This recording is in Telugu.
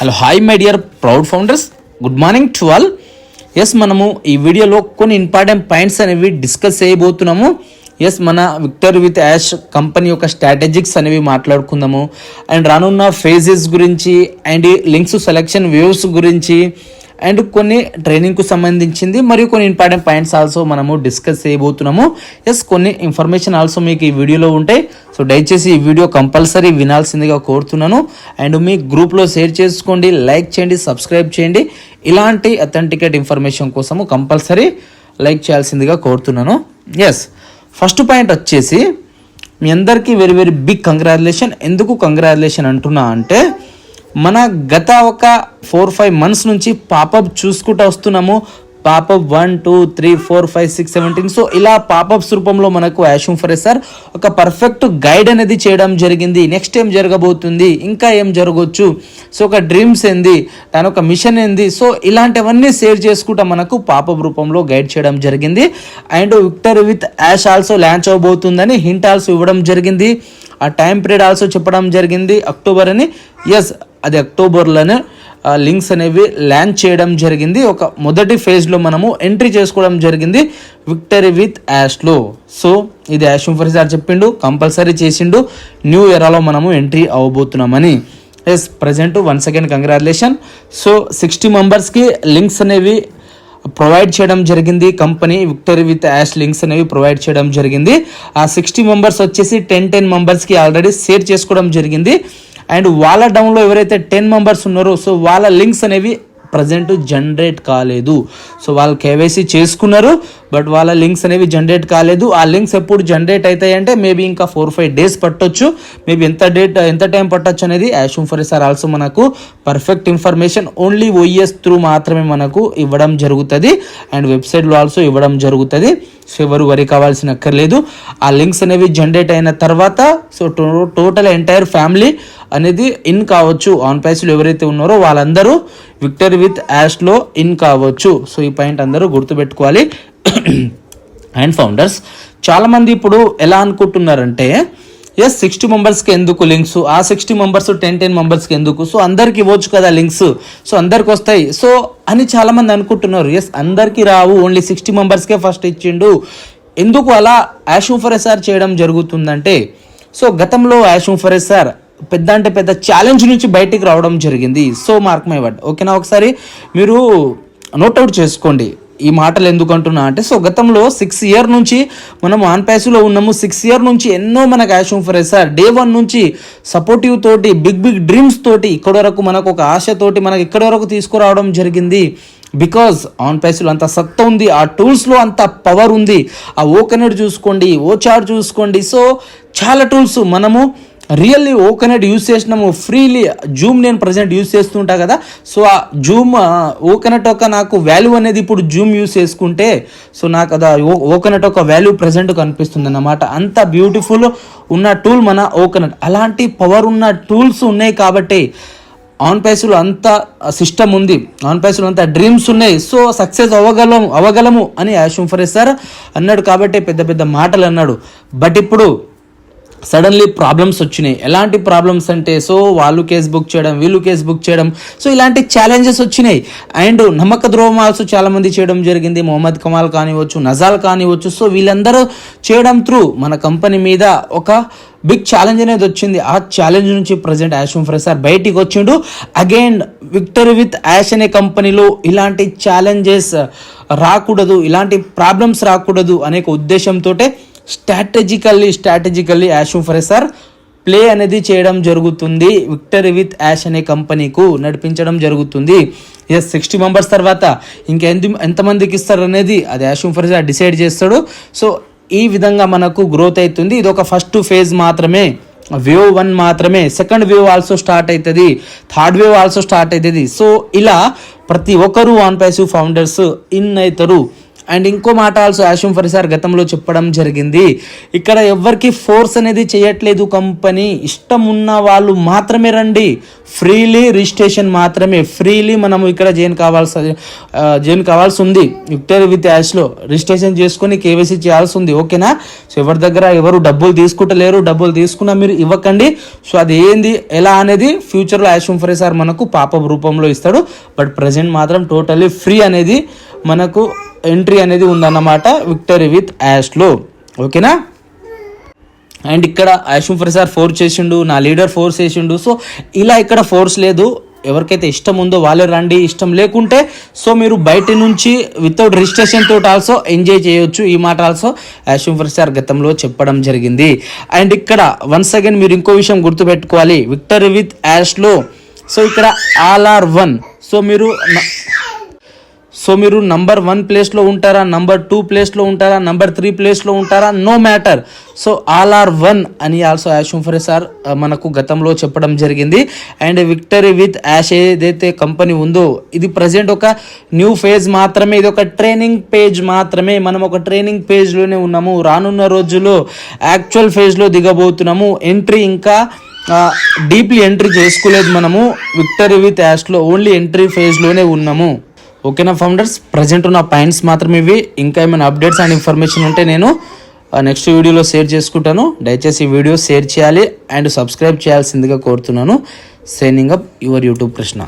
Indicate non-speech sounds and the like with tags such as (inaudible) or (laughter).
Hello hi my dear proud founders. Good morning to all. Yes మనము ఈ వీడియోలో కొన్ని ఇంపార్టెంట్ పాయింట్స్ అనేవి డిస్కస్ చేయబోతున్నాము. ఎస్ మన విక్టర్ విత్ యాష్ కంపెనీ యొక్క స్ట్రాటజిక్స్ అనేవి మాట్లాడుకుందాము. అండ్ రానున్న ఫేజెస్ గురించి అండ్ లింక్స్ సెలెక్షన్ వ్యూస్ గురించి అండ్ కొన్ని ట్రైనింగ్కు సంబంధించింది మరియు కొన్ని ఇంపార్టెంట్ పాయింట్స్ ఆల్సో మనము డిస్కస్ చేయబోతున్నాము. ఎస్ కొన్ని ఇన్ఫర్మేషన్ ఆల్సో మీకు ఈ వీడియోలో ఉంటాయి. సో దయచేసి ఈ వీడియో కంపల్సరీ వినాల్సిందిగా కోరుతున్నాను. అండ్ మీ గ్రూప్లో షేర్ చేసుకోండి లైక్ చేయండి సబ్స్క్రైబ్ చేయండి. ఇలాంటి అథెంటికేట్ ఇన్ఫర్మేషన్ కోసము కంపల్సరీ లైక్ చేయాల్సిందిగా కోరుతున్నాను. ఎస్ ఫస్ట్ పాయింట్ వచ్చేసి మీ అందరికీ వెరీ వెరీ బిగ్ కంగ్రాచులేషన్ ఎందుకు కంగ్రాచులేషన్ అంటున్నా అంటే మన గత ఒక ఫోర్ ఫైవ్ మంత్స్ నుంచి పాపప్ చూసుకుంటూ వస్తున్నాము. Popup one two three four five six seventeen so ఇలా పాపప్స్ రూపంలో మనకు యాషూమ్ ఫరే సార్ ఒక పర్ఫెక్ట్ గైడ్ అనేది చేయడం జరిగింది. నెక్స్ట్ ఏం జరగబోతుంది? ఇంకా ఏం జరగవచ్చు సో ఒక డ్రీమ్స్ ఏంది? దాని ఒక మిషన్ ఏంది? సో ఇలాంటివన్నీ షేర్ చేసుకుంటా మనకు పాపప్ రూపంలో గైడ్ చేయడం జరిగింది. And Victor with Yash also launch అవబోతుందని hint also ఇవ్వడం జరిగింది. ఆ టైం పీరియడ్ ఆల్సో చెప్పడం జరిగింది. అక్టోబర్ అని. ఎస్ అది అక్టోబర్లోనే లింక్స్ అనేవి ల్యాండ్ చేయడం జరిగింది. ఒక మొదటి ఫేజ్లో మనము ఎంట్రీ చేసుకోవడం జరిగింది. విక్టరీ విత్ యాష్లో సో ఇది యాష్ ఫర్ సార్ చెప్పిండు కంపల్సరీ చేసిండు. న్యూ ఎరాలో మనము entry అవ్వబోతున్నామని yes present one second congratulation so sixty మెంబర్స్కి లింక్స్ అనేవి ప్రొవైడ్ చేయడం జరిగింది. Company victory with Yash links అనేవి ప్రొవైడ్ చేయడం జరిగింది. ఆ సిక్స్టీ మెంబర్స్ వచ్చేసి టెన్ టెన్ మెంబర్స్కి ఆల్రెడీ షేర్ చేసుకోవడం జరిగింది. అండ్ వాళ్ళ డౌన్లో ఎవరైతే టెన్ మెంబర్స్ ఉన్నారో సో వాళ్ళ లింక్స్ అనేవి ప్రజెంట్ జనరేట్ కాలేదు. సో వాళ్ళు కేవైసీ చేసుకున్నారు బట్ వాళ్ళ లింక్స్ అనేవి జనరేట్ కాలేదు. ఆ లింక్స్ ఎప్పుడు జనరేట్ అవుతాయంటే మేబీ ఇంకా ఫోర్ ఫైవ్ డేస్ పట్టొచ్చు. మేబీ ఎంత డేట్ ఎంత టైం పట్టొచ్చు అనేది యాషుమ్ ఫర్ సార్ ఆల్సో మనకు perfect information only OS through మాత్రమే మనకు ఇవ్వడం జరుగుతుంది. అండ్ వెబ్సైట్లో ఆల్సో ఇవ్వడం జరుగుతుంది. సో ఎవరు వరి కావాల్సిన అక్కర్లేదు. ఆ లింక్స్ అనేవి జనరేట్ అయిన తర్వాత సో టోటల్ ఎంటైర్ ఫ్యామిలీ అనేది ఇన్ కావచ్చు. ఆన్ ప్రైస్లో ఎవరైతే ఉన్నారో వాళ్ళందరూ విక్టర్ విత్ యాష్లో ఇన్ కావచ్చు. సో ఈ పాయింట్ అందరూ గుర్తుపెట్టుకోవాలి. (clears throat) అండ్ ఫౌండర్స్ చాలామంది ఇప్పుడు ఎలా అనుకుంటున్నారంటే ఎస్ సిక్స్టీ మెంబర్స్కి ఎందుకు లింక్స్? ఆ సిక్స్టీ మెంబర్స్ టెన్ టెన్ మెంబర్స్కి ఎందుకు? సో అందరికి ఇవ్వచ్చు కదా లింక్స్. సో అందరికి వస్తాయి. సో అని చాలామంది అనుకుంటున్నారు. ఎస్ అందరికీ రావు. ఓన్లీ సిక్స్టీ మెంబర్స్కే ఫస్ట్ ఇచ్చిండు. ఎందుకు అలా యాష్ ఫర్ ఎస్ఆర్ చేయడం జరుగుతుందంటే సో గతంలో యాషూమ్ ఫరే సార్ పెద్ద అంటే పెద్ద ఛాలెంజ్ నుంచి బయటికి రావడం జరిగింది. సో మార్క్ మై వర్డ్ ఓకేనా ఒకసారి మీరు నోట్అవుట్ చేసుకోండి. ఈ మాటలు ఎందుకు అంటున్నా అంటే సో గతంలో సిక్స్ ఇయర్ నుంచి మనం ఆన్ ప్యాసులో ఉన్నాము. సిక్స్ ఇయర్ నుంచి ఎన్నో మనకు యాషం ఫర్ సార్ డే వన్ నుంచి సపోర్టివ్ తోటి బిగ్ బిగ్ డ్రీమ్స్ తోటి ఇక్కడి వరకు మనకు ఒక ఆశతోటి మనకు ఇక్కడి వరకు తీసుకురావడం జరిగింది. బికాజ్ ఆన్ ప్యాసులో అంత సత్తా ఉంది. ఆ టూల్స్లో అంత పవర్ ఉంది. ఆ ఓ కనెక్ట్ చూసుకోండి ఓ చార్ట్ చూసుకోండి. సో చాలా టూల్స్ మనము రియల్లీ ఓకనెట్ యూస్ చేసినాము. ఫ్రీలీ జూమ్ నేను ప్రజెంట్ యూస్ చేస్తుంటా కదా. సో ఆ జూమ్ ఓకనెట్ ఒక నాకు వాల్యూ అనేది ఇప్పుడు జూమ్ యూస్ చేసుకుంటే సో నాకు అది ఓ ఒక వాల్యూ ప్రజెంట్ కనిపిస్తుంది అన్నమాట అంత బ్యూటిఫుల్ ఉన్న టూల్ మన ఓకనెట్ అలాంటి పవర్ ఉన్న టూల్స్ ఉన్నాయి కాబట్టి ఆన్ పైసలు అంత సిస్టమ్ ఉంది. ఆన్ పైసలు అంత డ్రీమ్స్ ఉన్నాయి. సో సక్సెస్ అవ్వగలము అవ్వగలము అని యాషుమ్ సార్ అన్నాడు కాబట్టి పెద్ద పెద్ద మాటలు అన్నాడు. బట్ ఇప్పుడు సడన్లీ ప్రాబ్లమ్స్ వచ్చినాయి. ఎలాంటి ప్రాబ్లమ్స్ అంటే సో వాళ్ళు కేసు బుక్ చేయడం వీళ్ళు కేసు బుక్ చేయడం సో ఇలాంటి ఛాలెంజెస్ వచ్చినాయి. అండ్ నమ్మక ద్రోహం ఆల్సో చేయడం జరిగింది. మొహమ్మద్ కమాల్ కానివచ్చు నజాల్ కానివచ్చు సో వీళ్ళందరూ చేయడం త్రూ మన కంపెనీ మీద ఒక బిగ్ ఛాలెంజ్ అనేది వచ్చింది. ఆ ఛాలెంజ్ నుంచి ప్రజెంట్ యాష్ సార్ బయటికి వచ్చిండు. అగైన్ విక్టరీ విత్ యాష్ అనే కంపెనీలో ఇలాంటి ఛాలెంజెస్ రాకూడదు ఇలాంటి ప్రాబ్లమ్స్ రాకూడదు అనే ఉద్దేశంతో strategically strategically Yash sir play అనేది చేయడం జరుగుతుంది. విక్టరీ విత్ యాష్ అనే కంపెనీకు నడిపించడం జరుగుతుంది. ఎస్ సిక్స్టీ మెంబర్స్ తర్వాత ఇంకెంత ఎంతమందికి ఇస్తారు అనేది అది యాష్ ఫర్ డిసైడ్ చేస్తాడు. సో ఈ విధంగా మనకు గ్రోత్ అవుతుంది. ఇది ఒక ఫస్ట్ ఫేజ్ మాత్రమే. వేవ్ వన్ మాత్రమే. సెకండ్ వేవ్ ఆల్సో స్టార్ట్ అవుతుంది థర్డ్ వేవ్ ఆల్సో స్టార్ట్ అవుతుంది సో ఇలా ప్రతి ఒక్కరు వన్ ప్యాసివ్ ఫౌండర్స్ ఇన్ అవుతారు అండ్ ఇంకో మాట ఆల్సో యాషం ఫరిసార్ గతంలో చెప్పడం జరిగింది. ఇక్కడ ఎవరికి ఫోర్స్ అనేది చేయట్లేదు కంపెనీ ఇష్టం ఉన్న వాళ్ళు మాత్రమే రండి. ఫ్రీలీ రిజిస్ట్రేషన్ మాత్రమే. ఫ్రీలీ మనం ఇక్కడ జాయిన్ కావాల్సి జాయిన్ కావాల్సి ఉంది. యుక్టర్ విత్ యాష్లో రిజిస్ట్రేషన్ చేసుకొని కేవైసీ చేయాల్సి ఉంది. ఓకేనా? సో ఎవరి దగ్గర ఎవరు డబ్బులు తీసుకుంటలేరు డబ్బులు తీసుకున్నా మీరు ఇవ్వకండి. సో అది ఏంది? ఎలా అనేది ఫ్యూచర్లో యాషం ఫరే సార్ మనకు పాప రూపంలో ఇస్తాడు. బట్ ప్రజెంట్ మాత్రం టోటల్లీ ఫ్రీ అనేది మనకు ఎంట్రీ అనేది ఉందన్నమాట విక్టరీ విత్ యాష్లో ఓకేనా అండ్ ఇక్కడ యాషం ఫర్ సార్ ఫోర్స్ చేసిండు నా లీడర్ ఫోర్స్ చేసిండు. సో ఇలా ఇక్కడ ఫోర్స్ లేదు. ఎవరికైతే ఇష్టం ఉందో వాళ్ళే రండి. ఇష్టం లేకుంటే సో మీరు బయట నుంచి వితౌట్ రిజిస్ట్రేషన్ తోటి ఆల్సో ఎంజాయ్ చేయొచ్చు. ఈ మాట ఆల్సో యాషం ఫర్ సార్ గతంలో చెప్పడం జరిగింది. అండ్ ఇక్కడ వన్స్ అగైన్ మీరు ఇంకో విషయం గుర్తుపెట్టుకోవాలి. విక్టర్ విత్ యాష్లో సో ఇక్కడ ఆల్ ఆర్ వన్ సో మీరు సో మీరు నంబర్ వన్ ప్లేస్లో ఉంటారా నంబర్ టూ ప్లేస్లో ఉంటారా నంబర్ త్రీ ప్లేస్లో ఉంటారా no matter so all are one అని ఆల్సో యాష్ ఉంఫరే సార్ మనకు గతంలో చెప్పడం జరిగింది. అండ్ విక్టరీ విత్ యాష్ ఏదైతే కంపెనీ ఉందో ఇది ప్రజెంట్ ఒక న్యూ ఫేజ్ మాత్రమే ఇది ఒక ట్రైనింగ్ పేజ్ మాత్రమే. మనం ఒక ట్రైనింగ్ పేజ్లోనే ఉన్నాము. రానున్న రోజుల్లో యాక్చువల్ ఫేజ్లో దిగబోతున్నాము. ఎంట్రీ ఇంకా uh, డీప్లీ ఎంట్రీ చేసుకోలేదు మనము. విక్టరీ విత్ యాష్లో ఓన్లీ ఎంట్రీ ఫేజ్లోనే ఉన్నాము. ఓకేనా ఫౌండర్స్ ప్రజెంట్ ఉన్న పాయింట్స్ మాత్రం ఇవి. ఇంకా ఏమైనా అప్డేట్స్ అండ్ ఇన్ఫర్మేషన్ ఉంటే నేను నెక్స్ట్ వీడియోలో షేర్ చేసుకుంటాను. దయచేసి ఈ వీడియో షేర్ చేయాలి అండ్ సబ్స్క్రైబ్ చేయాల్సిందిగా కోరుతున్నాను. Signing up your YouTube Krishna